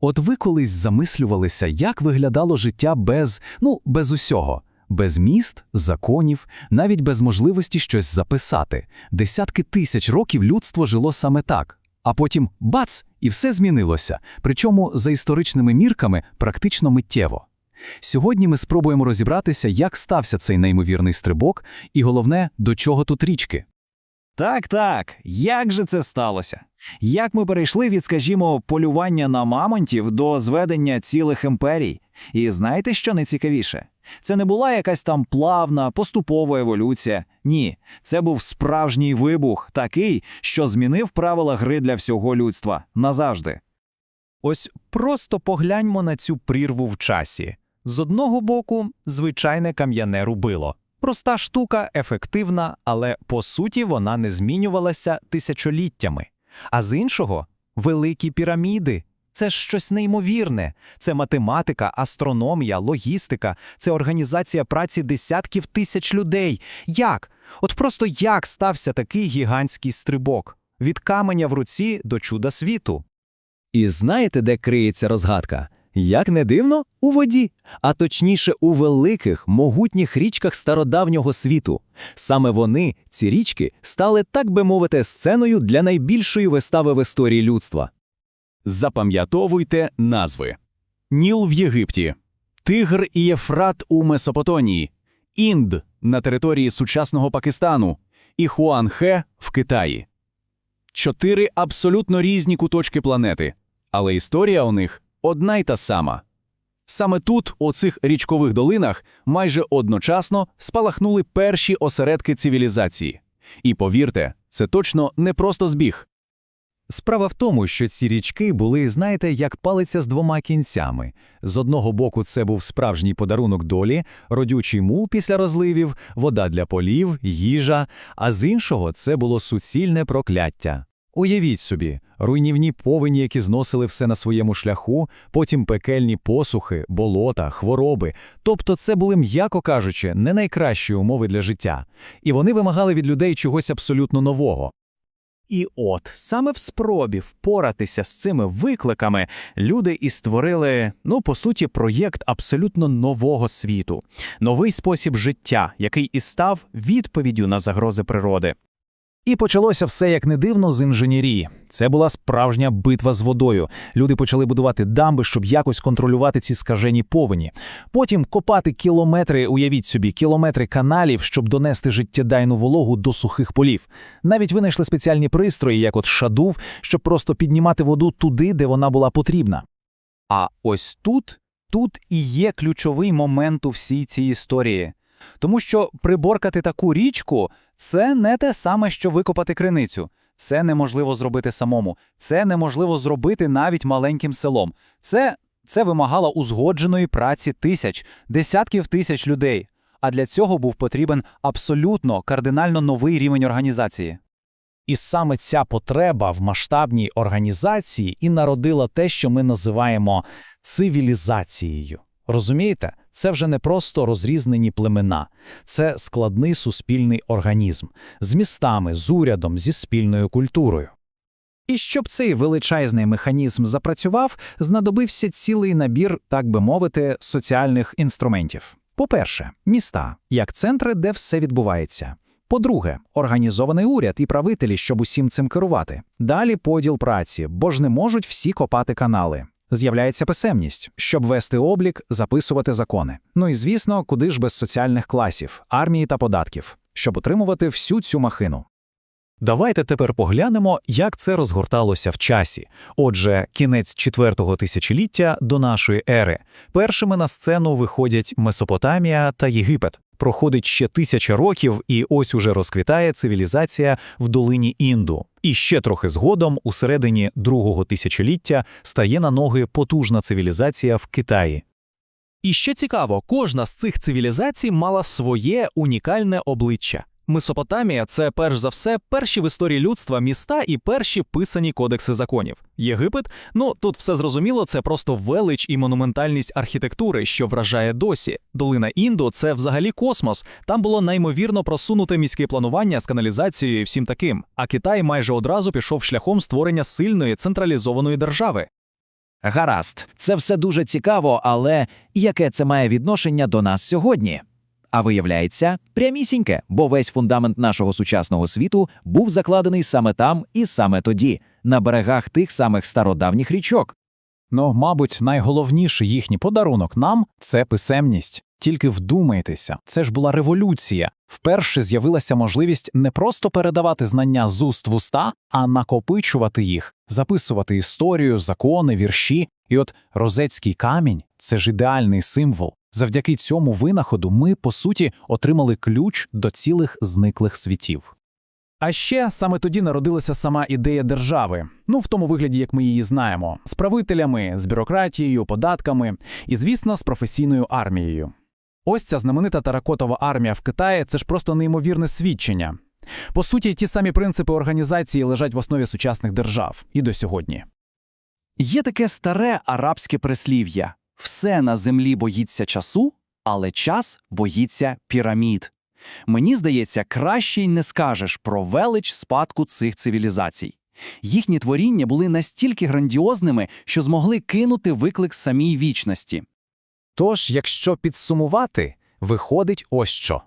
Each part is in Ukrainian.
От ви колись замислювалися, як виглядало життя без, ну, без усього. Без міст, законів, навіть без можливості щось записати. Десятки тисяч років людство жило саме так. А потім бац, і все змінилося, причому за історичними мірками практично миттєво. Сьогодні ми спробуємо розібратися, як стався цей неймовірний стрибок, і головне, до чого тут річки. Так, так. Як же це сталося? Як ми перейшли від, скажімо, полювання на мамонтів до зведення цілих імперій? І знаєте, що найцікавіше? Це не була якась там плавна, поступова еволюція. Ні, це був справжній вибух, такий, що змінив правила гри для всього людства назавжди. Ось просто погляньмо на цю прірву в часі. З одного боку, звичайне кам'яне рубило. Проста штука, ефективна, але по суті вона не змінювалася тисячоліттями. А з іншого великі піраміди. Це щось неймовірне. Це математика, астрономія, логістика, це організація праці десятків тисяч людей. Як? От просто як стався такий гігантський стрибок? Від каменя в руці до чуда світу. І знаєте, де криється розгадка? Як не дивно, у воді, а точніше у великих, могутніх річках стародавнього світу. Саме вони, ці річки, стали, так би мовити, сценою для найбільшої вистави в історії людства. Запам'ятовуйте назви: Ніл в Єгипті, Тигр і Єфрат у Месопотамії, Інд на території сучасного Пакистану і Хуанхе в Китаї. Чотири абсолютно різні куточки планети, але історія у них одна й та сама. Саме тут, у цих річкових долинах, майже одночасно спалахнули перші осередки цивілізації. І повірте, це точно не просто збіг. Справа в тому, що ці річки були, знаєте, як палиця з двома кінцями. З одного боку, це був справжній подарунок долі, родючий мул після розливів, вода для полів, їжа, а з іншого це було суцільне прокляття. Уявіть собі, руйнівні повені, які зносили все на своєму шляху, потім пекельні посухи, болота, хвороби. Тобто це були, м'яко кажучи, не найкращі умови для життя. І вони вимагали від людей чогось абсолютно нового. І от саме в спробі впоратися з цими викликами люди і створили, ну по суті, проєкт абсолютно нового світу, новий спосіб життя, який і став відповіддю на загрози природи. І почалося все як не дивно з інженерії. Це була справжня битва з водою. Люди почали будувати дамби, щоб якось контролювати ці скажені повені. Потім копати кілометри, уявіть собі, кілометри каналів, щоб донести життєдайну вологу до сухих полів. Навіть винайшли спеціальні пристрої, як от шадув, щоб просто піднімати воду туди, де вона була потрібна. А ось тут, тут і є ключовий момент у всій цій історії. Тому що приборкати таку річку це не те саме, що викопати криницю. Це неможливо зробити самому. Це неможливо зробити навіть маленьким селом. Це, це вимагало узгодженої праці тисяч, десятків тисяч людей. А для цього був потрібен абсолютно кардинально новий рівень організації. І саме ця потреба в масштабній організації і народила те, що ми називаємо цивілізацією. Розумієте, це вже не просто розрізнені племена, це складний суспільний організм з містами, з урядом, зі спільною культурою. І щоб цей величезний механізм запрацював, знадобився цілий набір, так би мовити, соціальних інструментів. По-перше, міста як центри, де все відбувається. По-друге, організований уряд і правителі, щоб усім цим керувати. Далі поділ праці, бо ж не можуть всі копати канали. З'являється писемність, щоб вести облік, записувати закони. Ну і звісно, куди ж без соціальних класів, армії та податків, щоб утримувати всю цю махину. Давайте тепер поглянемо, як це розгорталося в часі. Отже, кінець четвертого тисячоліття до нашої ери. Першими на сцену виходять Месопотамія та Єгипет. Проходить ще тисяча років, і ось уже розквітає цивілізація в долині Інду. І ще трохи згодом, у середині другого тисячоліття, стає на ноги потужна цивілізація в Китаї. І ще цікаво, кожна з цих цивілізацій мала своє унікальне обличчя. Месопотамія це перш за все перші в історії людства міста і перші писані кодекси законів. Єгипет, ну тут все зрозуміло, це просто велич і монументальність архітектури, що вражає досі. Долина Інду це взагалі космос. Там було неймовірно просунуте міське планування з каналізацією і всім таким. А Китай майже одразу пішов шляхом створення сильної централізованої держави. Гаразд, це все дуже цікаво, але яке це має відношення до нас сьогодні? А виявляється, прямісіньке, бо весь фундамент нашого сучасного світу був закладений саме там і саме тоді, на берегах тих самих стародавніх річок. Ну, мабуть, найголовніший їхній подарунок нам це писемність. Тільки вдумайтеся, це ж була революція. Вперше з'явилася можливість не просто передавати знання з уст в уста, а накопичувати їх, записувати історію, закони, вірші. І от розецький камінь це ж ідеальний символ. Завдяки цьому винаходу ми, по суті, отримали ключ до цілих зниклих світів. А ще саме тоді народилася сама ідея держави, ну в тому вигляді, як ми її знаємо, з правителями, з бюрократією, податками і, звісно, з професійною армією. Ось ця знаменита таракотова армія в Китаї це ж просто неймовірне свідчення. По суті, ті самі принципи організації лежать в основі сучасних держав і до сьогодні. Є таке старе арабське прислів'я: все на землі боїться часу, але час боїться пірамід. Мені здається, краще й не скажеш про велич спадку цих цивілізацій. Їхні творіння були настільки грандіозними, що змогли кинути виклик самій вічності. Тож, якщо підсумувати, виходить ось що.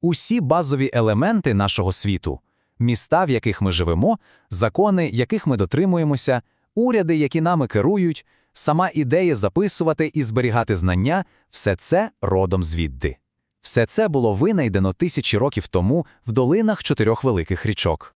Усі базові елементи нашого світу міста, в яких ми живемо, закони, яких ми дотримуємося, уряди, які нами керують, сама ідея записувати і зберігати знання все це родом звідди. Все це було винайдено тисячі років тому в долинах чотирьох великих річок.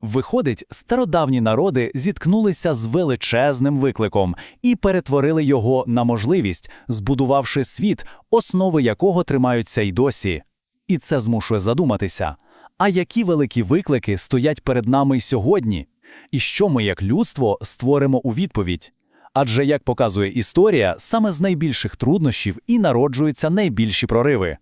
Виходить, стародавні народи зіткнулися з величезним викликом і перетворили його на можливість, збудувавши світ, основи якого тримаються й досі. І це змушує задуматися. А які великі виклики стоять перед нами сьогодні? І що ми, як людство, створимо у відповідь? Адже, як показує історія, саме з найбільших труднощів і народжуються найбільші прориви.